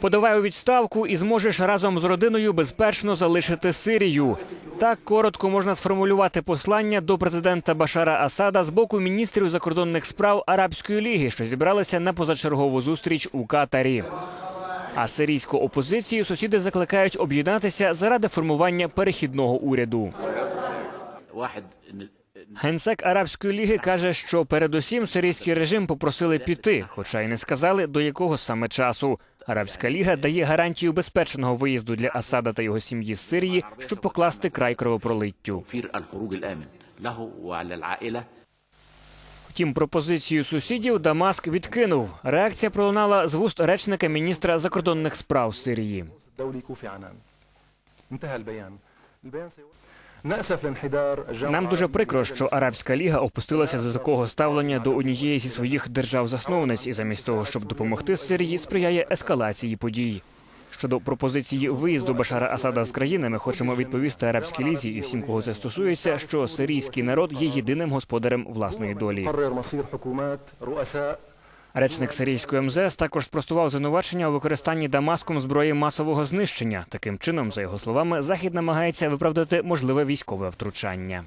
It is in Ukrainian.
Подавай у відставку і зможеш разом з родиною безпечно залишити Сирію. Так коротко можна сформулювати послання до президента Башара Асада з боку міністрів закордонних справ Арабської ліги, що зібралися на позачергову зустріч у Катарі. А сирійську опозицію сусіди закликають об'єднатися заради формування перехідного уряду. Генсек арабської ліги каже, що передусім сирійський режим попросили піти, хоча й не сказали до якого саме часу. Арабська ліга дає гарантію безпечного виїзду для Асада та його сім'ї з Сирії, щоб покласти край кровопролиттю. Втім, пропозицію сусідів Дамаск відкинув. Реакція пролунала з вуст речника міністра закордонних справ Сирії. Нам дуже прикро, що Арабська ліга опустилася до такого ставлення до однієї зі своїх держав-засновниць, і замість того, щоб допомогти Сирії, сприяє ескалації подій. Щодо пропозиції виїзду Башара Асада з країни, ми хочемо відповісти арабській лізі і всім, кого це стосується, що сирійський народ є єдиним господарем власної долі. Речник сирійської МЗС також спростував звинувачення у використанні Дамаском зброї масового знищення. Таким чином, за його словами, захід намагається виправдати можливе військове втручання.